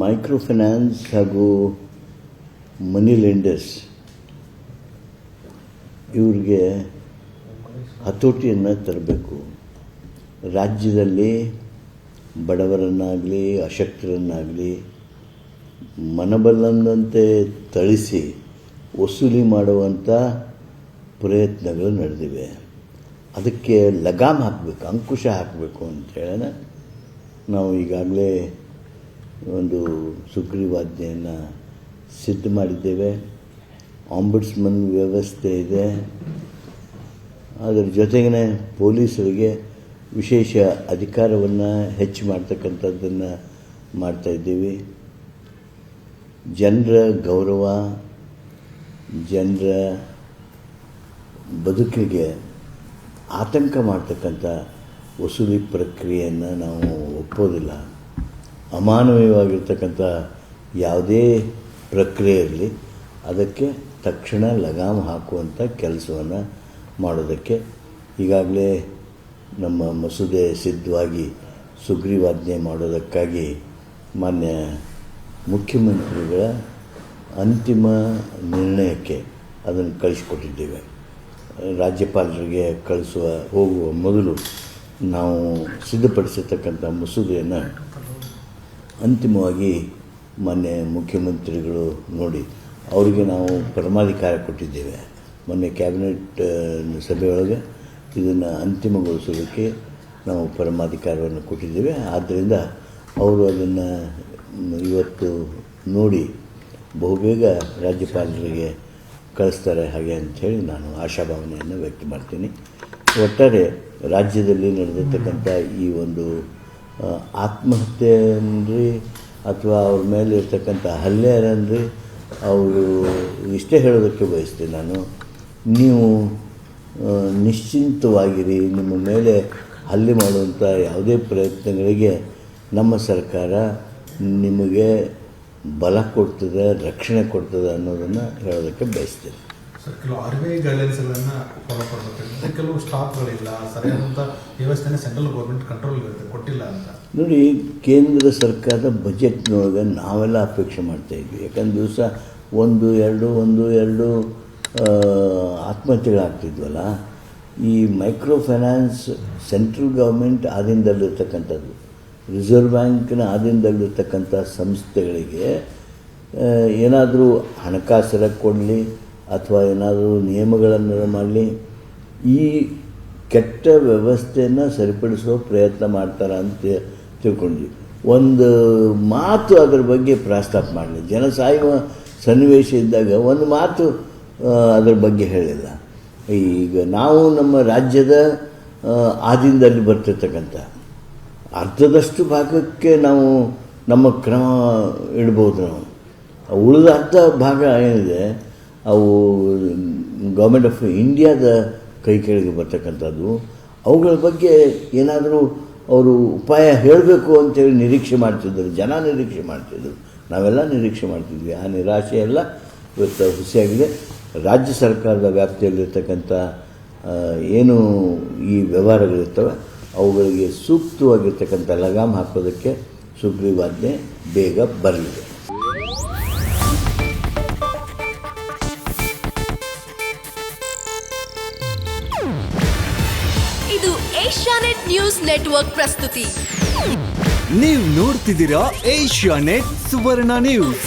Micro finance ಹಾಗೂ ಮನಿ lenders ಇವ್ರಿಗೆ ಹತೋಟಿಯನ್ನು ತರಬೇಕು. ರಾಜ್ಯದಲ್ಲಿ ಬಡವರನ್ನಾಗಲಿ ಅಶಕ್ತರನ್ನಾಗಲಿ ಮನಬಲ್ಲಂದಂತೆ ಥಳಿಸಿ ವಸೂಲಿ ಮಾಡುವಂಥ ಪ್ರಯತ್ನಗಳು ನಡೆದಿವೆ. ಅದಕ್ಕೆ ಲಗಾಮ್ ಹಾಕಬೇಕು, ಅಂಕುಶ ಹಾಕಬೇಕು ಅಂತೇಳಿ ನಾವು ಈಗಾಗಲೇ ಒಂದು ಸುಗ್ರೀವಾಜ್ಞೆಯನ್ನು ಸಿದ್ಧ ಮಾಡಿದ್ದೇವೆ. ಆಂಬುಡ್ಸ್ಮನ್ ವ್ಯವಸ್ಥೆ ಇದೆ. ಅದರ ಜೊತೆಗೇ ಪೊಲೀಸರಿಗೆ ವಿಶೇಷ ಅಧಿಕಾರವನ್ನು ಹೆಚ್ಚು ಮಾಡ್ತಕ್ಕಂಥದ್ದನ್ನು ಮಾಡ್ತಾಯಿದ್ದೀವಿ ಜನರ ಗೌರವ, ಜನರ ಬದುಕಿಗೆ ಆತಂಕ ಮಾಡ್ತಕ್ಕಂಥ ವಸೂಲಿ ಪ್ರಕ್ರಿಯೆಯನ್ನು ನಾವು ಒಪ್ಪೋದಿಲ್ಲ. ಅಮಾನವೀಯವಾಗಿರ್ತಕ್ಕಂಥ ಯಾವುದೇ ಪ್ರಕ್ರಿಯೆ ಇರಲಿ, ಅದಕ್ಕೆ ತಕ್ಷಣ ಲಗಾಮ್ ಹಾಕುವಂಥ ಕೆಲಸವನ್ನು ಮಾಡೋದಕ್ಕೆ ಈಗಾಗಲೇ ನಮ್ಮ ಮಸೂದೆ ಸಿದ್ಧವಾಗಿ ಸುಗ್ರೀವಾಜ್ಞೆ ಮಾಡೋದಕ್ಕಾಗಿ ಮಾನ್ಯ ಮುಖ್ಯಮಂತ್ರಿಗಳ ಅಂತಿಮ ನಿರ್ಣಯಕ್ಕೆ ಅದನ್ನು ಕಳಿಸ್ಕೊಟ್ಟಿದ್ದೇವೆ. ರಾಜ್ಯಪಾಲರಿಗೆ ಕಳಿಸುವ, ಹೋಗುವ ಮೊದಲು ನಾವು ಸಿದ್ಧಪಡಿಸಿರ್ತಕ್ಕಂಥ ಮಸೂದೆಯನ್ನು ಅಂತಿಮವಾಗಿ ಮೊನ್ನೆ ಮುಖ್ಯಮಂತ್ರಿಗಳು ನೋಡಿ, ಅವರಿಗೆ ನಾವು ಪರಮಾಧಿಕಾರ ಕೊಟ್ಟಿದ್ದೇವೆ. ಮೊನ್ನೆ ಕ್ಯಾಬಿನೆಟ್ ಸಭೆಯೊಳಗೆ ಇದನ್ನು ಅಂತಿಮಗೊಳಿಸೋದಕ್ಕೆ ನಾವು ಪರಮಾಧಿಕಾರವನ್ನು ಕೊಟ್ಟಿದ್ದೇವೆ. ಆದ್ದರಿಂದ ಅವರು ಅದನ್ನು ಇವತ್ತು ನೋಡಿ ಬಹುಬೇಗ ರಾಜ್ಯಪಾಲರಿಗೆ ಕಳಿಸ್ತಾರೆ ಹಾಗೆ ಅಂಥೇಳಿ ನಾನು ಆಶಾಭಾವನೆಯನ್ನು ವ್ಯಕ್ತ ಮಾಡ್ತೀನಿ. ಒಟ್ಟಾರೆ ರಾಜ್ಯದಲ್ಲಿ ನಡೆದಿರ್ತಕ್ಕಂಥ ಈ ಒಂದು ಆತ್ಮಹತ್ಯೆ ಅನ್ರಿ ಅಥವಾ ಅವ್ರ ಮೇಲೆ ಇರ್ತಕ್ಕಂಥ ಹಲ್ಲೆ ಅನ್ನಿರಿ ಅವರು ಇಷ್ಟೇ ಹೇಳೋದಕ್ಕೆ ಬಯಸ್ತೀನಿ ನಾನು. ನೀವು ನಿಶ್ಚಿಂತವಾಗಿರಿ, ನಿಮ್ಮ ಮೇಲೆ ಹಲ್ಲೆ ಮಾಡುವಂಥ ಯಾವುದೇ ಪ್ರಯತ್ನಗಳಿಗೆ ನಮ್ಮ ಸರ್ಕಾರ ನಿಮಗೆ ಬಲ ಕೊಡ್ತದೆ ರಕ್ಷಣೆ ಕೊಡ್ತದೆ ಅನ್ನೋದನ್ನು ಹೇಳೋದಕ್ಕೆ ಬಯಸ್ತೀನಿ ಸರ್ ಕೆಲವು ಆರ್ ಬಿ ಐ ಗೈಡ್ಲೈನ್ಸ್ಗಳನ್ನು ಫಾಲೋ ಮಾಡಬೇಕಾಗುತ್ತೆ ಕೆಲವು ಸ್ಟಾಫ್ಗಳಿಲ್ಲ ಸರಿಯಾದಂಥ ವ್ಯವಸ್ಥೆನೇ ಸೆಂಟ್ರಲ್ ಗೌರ್ಮೆಂಟ್ ಕಂಟ್ರೋಲ್ ಇರುತ್ತೆ ಕೊಟ್ಟಿಲ್ಲ ಅಂತ. ನೋಡಿ ಕೇಂದ್ರ ಸರ್ಕಾರದ ಬಜೆಟ್ನೊಳಗೆ ನಾವೆಲ್ಲ ಅಪೇಕ್ಷೆ ಮಾಡ್ತಾ ಇದ್ವಿ. ಯಾಕಂದ್ರೆ ದಿವಸ ಒಂದು ಎರಡು ಒಂದು ಎರಡು ಆತ್ಮಹತ್ಯೆಗಳಾಗ್ತಿದ್ವಲ್ಲ ಈ ಮೈಕ್ರೋ ಫೈನಾನ್ಸ್ ಸೆಂಟ್ರಲ್ ಗೌರ್ಮೆಂಟ್ ಆಧೀನದಲ್ಲಿರ್ತಕ್ಕಂಥದ್ದು. ರಿಸರ್ವ್ ಬ್ಯಾಂಕಿನ ಆಧೀನದಲ್ಲಿರ್ತಕ್ಕಂಥ ಸಂಸ್ಥೆಗಳಿಗೆ ಏನಾದರೂ ಹಣಕಾಸರ ಕೊಡಲಿ ಅಥವಾ ಏನಾದರೂ ನಿಯಮಗಳನ್ನು ಮಾಡಲಿ, ಈ ಕೆಟ್ಟ ವ್ಯವಸ್ಥೆಯನ್ನು ಸರಿಪಡಿಸೋ ಪ್ರಯತ್ನ ಮಾಡ್ತಾರೆ ಅಂತ ತಿಳ್ಕೊಂಡ್ವಿ. ಒಂದು ಮಾತು ಅದರ ಬಗ್ಗೆ ಪ್ರಸ್ತಾಪ ಮಾಡಲಿ. ಜನ ಸಾಯುವ ಸನ್ನಿವೇಶ ಇದ್ದಾಗ ಒಂದು ಮಾತು ಅದರ ಬಗ್ಗೆ ಹೇಳಿಲ್ಲ. ಈಗ ನಾವು ನಮ್ಮ ರಾಜ್ಯದ ಆದಿಂದಲ್ಲಿ ಬರ್ತಿರ್ತಕ್ಕಂಥ ಅರ್ಧದಷ್ಟು ಭಾಗಕ್ಕೆ ನಾವು ನಮ್ಮ ಕ್ರಮ ಇಡ್ಬೋದು ನಾವು. ಉಳಿದ ಅರ್ಧ ಭಾಗ ಏನಿದೆ, ಅವು ಗೌರ್ಮೆಂಟ್ ಆಫ್ ಇಂಡಿಯಾದ ಕೈ ಕೆಳಗೆ ಬರ್ತಕ್ಕಂಥದ್ದು. ಅವುಗಳ ಬಗ್ಗೆ ಏನಾದರೂ ಅವರು ಉಪಾಯ ಹೇಳಬೇಕು ಅಂತೇಳಿ ನಿರೀಕ್ಷೆ ಮಾಡ್ತಿದ್ದರು ಜನ ನಿರೀಕ್ಷೆ ಮಾಡ್ತಿದ್ದರು ನಾವೆಲ್ಲ ನಿರೀಕ್ಷೆ ಮಾಡ್ತಿದ್ವಿ. ಆ ನಿರಾಶೆ ಎಲ್ಲ ಇವತ್ತು ಹುಸಿಯಾಗಿದೆ. ರಾಜ್ಯ ಸರ್ಕಾರದ ವ್ಯಾಪ್ತಿಯಲ್ಲಿರ್ತಕ್ಕಂಥ ಏನು ಈ ವ್ಯವಹಾರಗಳಿರ್ತವೆ ಅವುಗಳಿಗೆ ಸೂಕ್ತವಾಗಿರ್ತಕ್ಕಂಥ ಲಗಾಮ್ ಹಾಕೋದಕ್ಕೆ ಸುಗ್ರೀವಾಜ್ಞೆ ಬೇಗ ಬರಲಿದೆ. ಇದು ಏಷ್ಯಾನೆಟ್ ನ್ಯೂಸ್ ನೆಟ್ವರ್ಕ್ ಪ್ರಸ್ತುತಿ. ನೀವು ನೋಡ್ತಿದ್ದೀರಾ ಏಷ್ಯಾ ನೆಟ್ ಸುವರ್ಣ ನ್ಯೂಸ್.